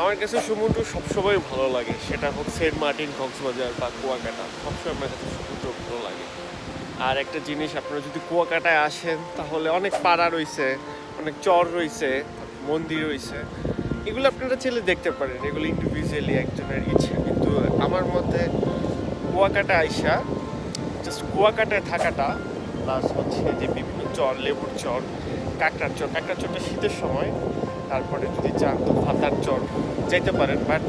আমার কাছে সমুদ্র সবসময় ভালো লাগে। সেটা সেন্ট মার্টিন, কক্সবাজার বা কুয়াকাটা। সবসময় আমার কাছে সমুদ্র ভালো লাগে। আর একটা জিনিস, আপনারা যদি কুয়াকাটায় আসেন, তাহলে অনেক পাড়া রয়েছে, অনেক চর রয়েছে, মন্দির রয়েছে। এগুলো আপনারা ছেলে দেখতে পারেন। এগুলো ইন্ডিভিজুয়ালি একজনের ইচ্ছা। কিন্তু আমার মতে কুয়াকাটা আইসা জাস্ট কুয়াকাটায় থাকাটা প্লাস হচ্ছে যে বিভিন্ন চর, লেবুর চর, কাঁকড়ার চর। কাঁকড়ার চরটা শীতের সময় তারপরে যদি চান তো ফাতার চর যাইতে পারেন। বাট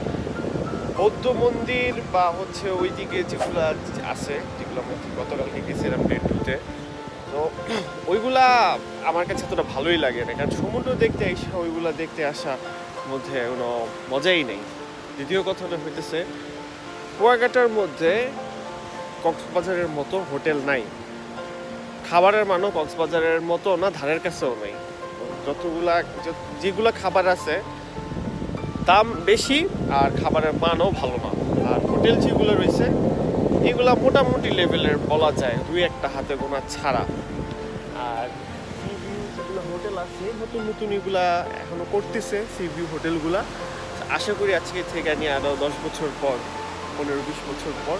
বৌদ্ধ মন্দির বা হচ্ছে ওই দিকে যেগুলো আছে, যেগুলো আমরা গতকালকে গেছিলাম ডে টুতে তো ওইগুলা আমার কাছে এতটা ভালোই লাগে না। কারণ সমুদ্র দেখতে এসে ওইগুলা দেখতে আসা মধ্যে কোনো মজাই নেই। দ্বিতীয় কথাটা হইতেছে, কুয়াকাটার মধ্যে কক্সবাজারের মতো হোটেল নাই। খাবারের মানও কক্সবাজারের মতো না, ধারের কাছেও নেই। যতগুলা যত- যেগুলা খাবার আছে, দাম বেশি আর খাবারের মানও ভালো না। আর হোটেল যেগুলো রয়েছে, এগুলা মোটামুটি লেভেলের বলা যায়, দুই একটা হাতে গোনা ছাড়া। আর যেগুলো হোটেল আছে, নতুন নতুন এগুলা এখনও করতেছে সি ভিউ হোটেলগুলা। আশা করি আজকে থেকে নিয়ে আরও দশ বছর পর, পনেরো বিশ বছর পর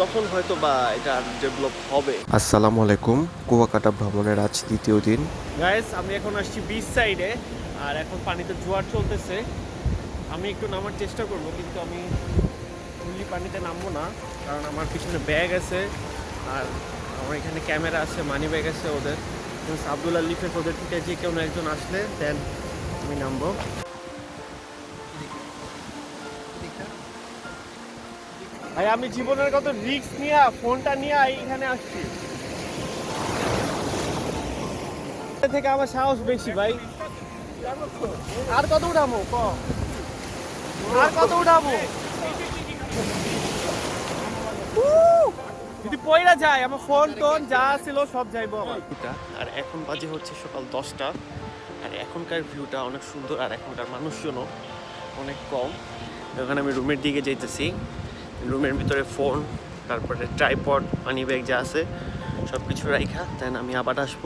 তখন হয়তো বা এটা ডেভেলপ হবে। আসসালামু আলাইকুম কুয়াকাটা ভ্রমণের আজ দ্বিতীয় দিন। গাইস আমি এখন আসছি বিচ সাইডে আর এখন পানিতে জোয়ার চলতেছে। আমি একটু নামার চেষ্টা করব কিন্তু আমি ফুললি পানিতে নামবো না কারণ আমার পিছনে ব্যাগ আছে আর আমার এখানে ক্যামেরা আছে মানি ব্যাগ আছে ওদের। আবদুল্লাহ লিফের ওদের থেকে যে কেউ একজন আসলে দেন আমি নামবো। ভাই, আমি জীবনের কত রিস্ক নিয়ে ফোনটা নিয়ে এখানে আসছি। থেকে আমার সাহস বেশি ভাই। আর কত উঠাবো? আর কত উঠাবো! যদি পয়রা যায়, আমার ফোন টোন যা ছিল সব যাইবো। আমার আর এখন বাজে হচ্ছে সকাল দশটা। আর এখনকার ভিউটা অনেক সুন্দর, আর এখনকার মানুষজনও অনেক কম। এখন আমি রুমের দিকে যাইতেছি। রুমের ভিতরে ফোন তারপরে ট্রাইপড মানি ব্যাগ যা আছে সব কিছু রাইখা দেন আমি আবার আসব।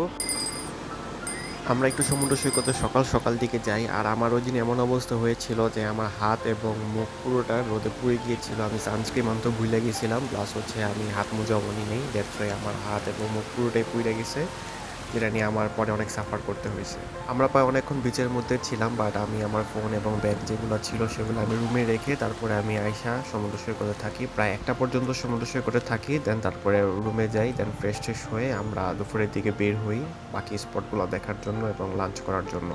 আমরা একটু সমুদ্র সৈকতে সকাল সকাল দিকে যাই, আর আমার ওই দিন এমন অবস্থা হয়েছিল যে আমার হাত এবং মুখ পুরোটা রোদে পুড়ে গিয়েছিল। আমি সানস্ক্রিন আনতে ভুলে গেছিলাম প্লাস হচ্ছে আমি হাত মোজাও বলি নেই দ্যাটস আমার হাত এবং মুখ পুরোটাই পুড়ে গেছে। যেটা নিয়ে আমার পরে অনেক সাফার করতে হয়েছে। আমরা প্রায় অনেকক্ষণ বিচের মধ্যে ছিলাম বাট আমি আমার ফোন এবং ব্যাগ যেগুলো ছিল সেগুলো আমি রুমে রেখে তারপরে আমি আয়সা সমুদ্র সৈকতে থাকি। প্রায় একটা পর্যন্ত সমুদ্র সৈকতে থাকি দেন তারপরে রুমে যাই দেন ফ্রেশ ট্রেশ হয়ে আমরা দুপুরের দিকে বের হই বাকি স্পটগুলো দেখার জন্য এবং লাঞ্চ করার জন্য।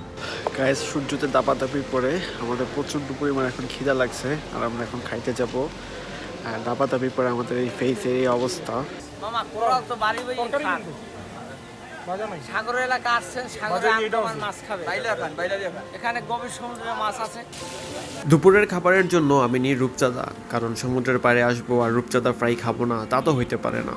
গায়ে সূর্যতে দাপাদাপি পরে আমাদের প্রচণ্ড পরিমাণ এখন খিদা লাগছে আর আমরা এখন খাইতে যাব। আর দাপাদাপি পরে আমাদের এই ফেসের এই অবস্থা। মামা তো বাড়ি বাড়ি খান সাগর এলাকা আসছেন সাগরে মাছ খাবে। এখানে গভীর সমুদ্রের মাছ আছে। দুপুরের খাবারের জন্য আমি নিই রূপচাঁদা কারণ সমুদ্রের পাড়ে আসব আর রূপচাঁদা ফ্রাই খাব না তা তো হইতে পারে না।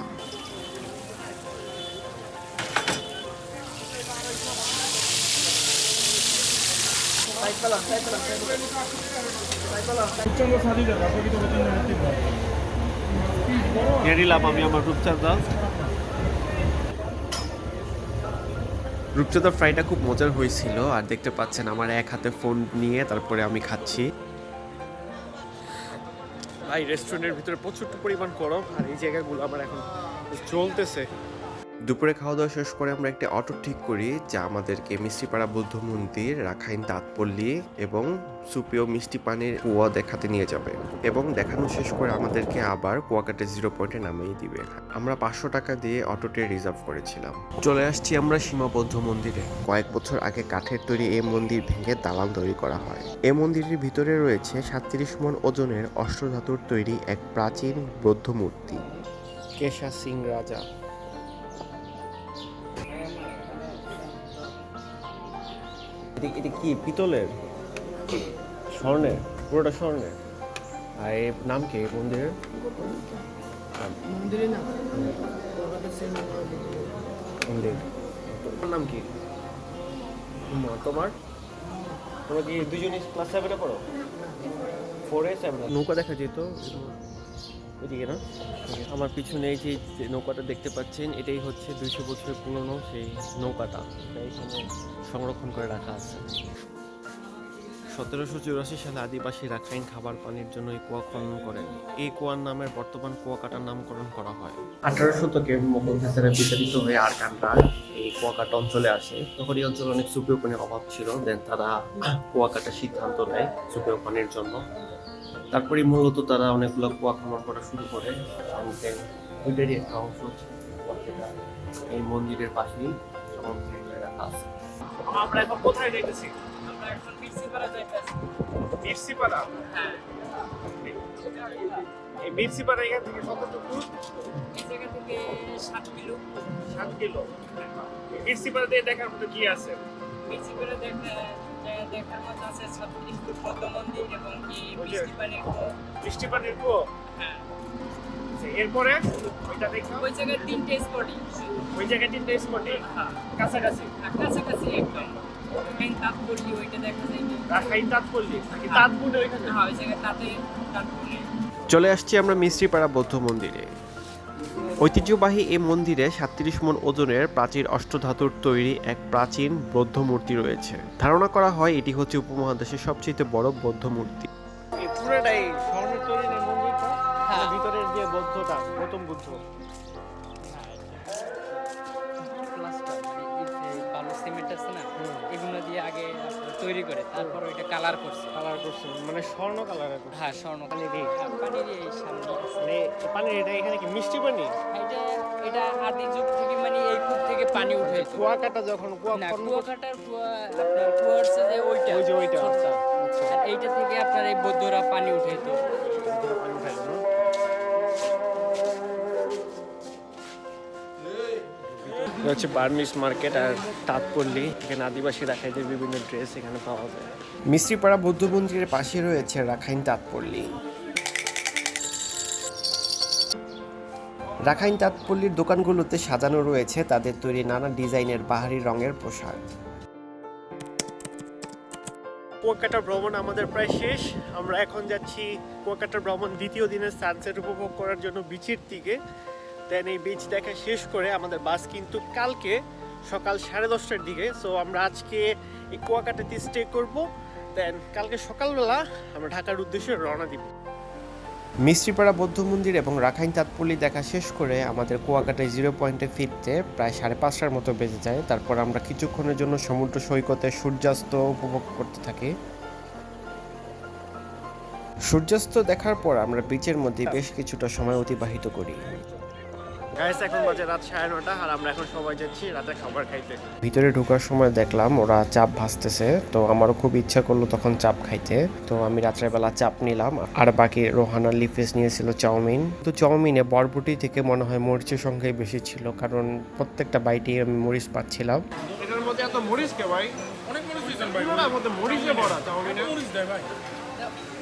নিয়ে নিলাম আমি আমার রূপচাঁদা। রূপচাঁদা ফ্রাইটা খুব মজার হয়েছিল, আর দেখতে পাচ্ছেন আমার এক হাতে ফোন নিয়ে তারপরে আমি খাচ্ছি। ভাই রেস্টুরেন্টের ভিতরে প্রচুর পরিমাণ গরম, আর এই জায়গাগুলো আমার এখন চলতেছে। দুপুরে খাওয়া দাওয়া শেষ করে আমরা একটা অটো ঠিক করি, যা আমাদেরকে মিষ্টিপাড়া বৌদ্ধ মন্দির, রাখাইন তাঁতপল্লী এবং সুপিও মিষ্টি পানির কুয়া দেখাতে নিয়ে যাবে এবং দেখানো শেষ করে আমাদেরকে আবার কুয়াকাটে জিরো পয়েন্টে নামিয়ে দিবে। আমরা পাঁচশো টাকা দিয়ে অটোটি রিজার্ভ করেছিলাম। চলে আসছি আমরা সীমাবদ্ধ মন্দিরে। কয়েক বছর আগে কাঠের তৈরি এই মন্দির ভেঙে দালান তৈরি করা হয়। এই মন্দিরের ভিতরে রয়েছে সাতত্রিশ মন ওজনের অষ্টধাতুর তৈরি এক প্রাচীন বৌদ্ধ মূর্তি। কেশা সিং রাজা। এটা- এটা কি পিতলের? স্বর্ণের পুরোটা স্বর্ণের। আর এর নাম কি মন্দিরের? মন্দির। তোমার নাম কি? তোমার? তোমরা কি দুজনে ক্লাস সেভেনে পড়ো? ফোরে সেভেন নৌকা দেখা যেত। ওইদিকে না। আমার পিছনে এই যে নৌকাটা দেখতে পাচ্ছেন, এটাই হচ্ছে দুইশো বছরের পুরনো সেই নৌকাটা। এটা এখানে সংরক্ষণ করে রাখা আছে। সতেরোশো চুরাশি সালে আদিবাসী রাখাইন খাবার পানির জন্য এই কুয়া খনন করেন। এই কুয়ার নামের বর্তমান কুয়াকাটার নামকরণ করা হয়। আঠারো শতকে মোগল হাজারে বিতাড়িত হয়ে আরকানরা এই কুয়াকাটা অঞ্চলে আসে। তখন এই অঞ্চলে অনেক সুপেয় পানির অভাব ছিল, দেন তারা কুয়াকাটার সিদ্ধান্ত নেয় সুপেয় পানির জন্য। তারপরে মূলত তারা অনেকগুলো কুয়া খনন করা শুরু করে। ওইটারই একটা অংশ এই মন্দিরের পাশেই রাখা আছে। আমরা এখন কোথায় যাইতেছি? আমরা এখন মির্সিপাড়া যাইতেছি। মির্সিপাড়া? হ্যাঁ। এই মির্সিপাড়া এখান থেকে কতটুকু? এই জায়গা থেকে সাত কিলো। সাত কিলো। মির্সিপাড়া দিয়ে দেখার মতো কি আছে? মির্সিপাড়া দেখা জায়গা দেখার মতো আছে ছত্রিশ ফুট পদ্ম মন্দির এবং কি ওই পানির কুয়ো। বৃষ্টি পানির কুয়ো? হ্যাঁ। এরপরে ওইটা দেখো ওই জায়গায় তিনটে স্পটই ওই জায়গায় তিনটে স্পটে হ্যাঁ। কাছাকাছি? কাছাকাছি একদম। ওইটা দেখা যায় না। রাখাইন তাঁত নাকি তাঁত ওইখানে? হ্যাঁ ওই জায়গায় তাতে চলে আসছি আমরা মিস্ত্রিপাড়া বৌদ্ধ মন্দিরে। ঐতিহ্যবাহী এই মন্দিরে সাতত্রিশ মন ওজনের প্রাচীর অষ্টধাতুর তৈরি এক প্রাচীন বৌদ্ধ মূর্তি রয়েছে। ধারণা করা হয় এটি হচ্ছে উপমহাদেশের সবচেয়ে বড় বৌদ্ধ মূর্তি। পুরোটাই স্বর্ণের তৈরি মন্দিরটা? হ্যাঁ। ভিতরের যে বৌদ্ধটা গৌতম বুদ্ধ। সিমেন্ট আছে না এগুলো দিয়ে আগে তৈরি করে তারপর ওইটা কালার করছে। কালার করছে মানে স্বর্ণ কালার হ্যাঁ স্বর্ণ পানি দিয়ে। পানির এই সামনে মানে পানি এটা এখানে কি মিষ্টি পানি? এটা এটা আদি যুগ থেকে মানে এই কূপ থেকে পানি উঠাইতো কুয়াকাটা যখন কুয়া কুয়াকাটার কুয়া আপনার কুয়া হচ্ছে যে ওইটা ওই যে ওইটা আচ্ছা আর এইটা থেকে আপনার এই বৌদ্ধরা পানি উঠাইতো এটা হচ্ছে বার্মিস মার্কেট আর তাঁতপল্লী এখানে আদিবাসী রাখাইদের বিভিন্ন ড্রেস এখানে পাওয়া যায়। মিস্ত্রিপাড়া বৌদ্ধ মন্দিরের পাশে রয়েছে রাখাইন তাঁতপল্লী রাখাইন তাঁতপল্লীর দোকানগুলোতে সাজানো রয়েছে তাদের তৈরি নানা ডিজাইনের বাহারি রঙের পোশাক। কুয়াকাটা ভ্রমণ আমাদের প্রায় শেষ। আমরা এখন যাচ্ছি কুয়াকাটা ভ্রমণ দ্বিতীয় দিনের সানসেট উপভোগ করার জন্য বিচির দিকে। দেন এই বিচ দেখা শেষ করে আমাদের বাস কিন্তু কালকে সকাল সাড়ে দশটার দিকে। সো আমরা আজকে এই কুয়াকাটাতে স্টে করব। দেন কালকে সকালবেলা আমরা ঢাকার উদ্দেশ্যে রওনা দিব। মিস্ত্রিপাড়া বৌদ্ধ মন্দির এবং রাখাইন তাঁতপল্লী দেখা শেষ করে আমাদের কুয়াকাটায় জিরো পয়েন্টে ফিরতে প্রায় সাড়ে পাঁচটার মতো বেজে যায়। তারপর আমরা কিছুক্ষণের জন্য সমুদ্র সৈকতে সূর্যাস্ত উপভোগ করতে থাকি। সূর্যাস্ত দেখার পর আমরা বিচের মধ্যে বেশ কিছুটা সময় অতিবাহিত করি। গাইস এখন বাজে রাত সাড়ে নটা আর আমরা এখন সবাই যাচ্ছি রাতে খাবার খাইতে। ভিতরে ঢোকার সময় দেখলাম ওরা চাপ ভাজতেছে তো আমারও খুব ইচ্ছা করল তখন চাপ খাইতে। তো আমি রাত্রেবেলা চাপ নিলাম আর বাকি রোহানা লিফেস নিয়েছিল চাউমিন। তো চাউমিনে বরবটি থেকে মনে হয় মরিচের সংখ্যাই বেশি ছিল কারণ প্রত্যেকটা বাইটেই আমি মরিচ পাচ্ছিলাম। এটার মধ্যে এত মরিচ কে ভাই? অনেক মরিচ দিয়েছেন ভাই। মধ্যে মরিচে ভরা চাউমিনে।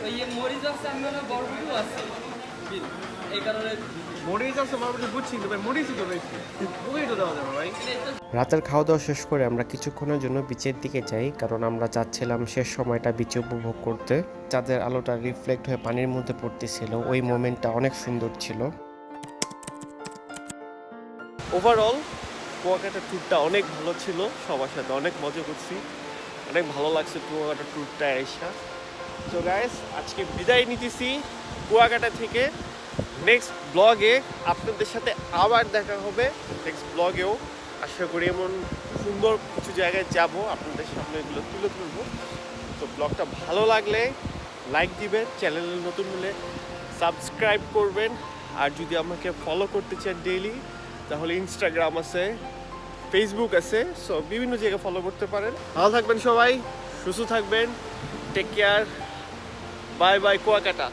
ওই যে মরিচ আছে আমি মনে হয় বরবটিও আছে। এই কারণে রাতের খাওয়া দাওয়া শেষ করে আমরা কিছুক্ষণের জন্য বিচের দিকে যাই কারণ আমরা চাচ্ছিলাম শেষ সময়টা বিচে উপভোগ করতে। চাঁদের আলোটা রিফ্লেক্ট হয়ে পানির মধ্যে পড়তেছিল ওই মোমেন্টটা অনেক সুন্দর ছিল। ওভারঅল কুয়াকাটা ট্যুরটা অনেক ভালো ছিল সবার সাথে অনেক মজা করছি। অনেক ভালো লাগছে কুয়াকাটা ট্যুরটা এসা। তো গাইস আজকে বিদায় নিতেছি কুয়াকাটা থেকে। নেক্সট ব্লগে আপনাদের সাথে আবার দেখা হবে। নেক্সট ব্লগেও আশা করি এমন সুন্দর কিছু জায়গায় যাব, আপনাদের সামনে এগুলো তুলে ধরবো। তো ব্লগটা ভালো লাগলে লাইক দিবেন চ্যানেলে নতুন হলে সাবস্ক্রাইব করবেন। আর যদি আমাকে ফলো করতে চান ডেইলি তাহলে ইনস্টাগ্রাম আছে ফেসবুক আছে সো বিভিন্ন জায়গায় ফলো করতে পারেন। ভালো থাকবেন সবাই, সুস্থ থাকবেন take care bye bye Kuakata.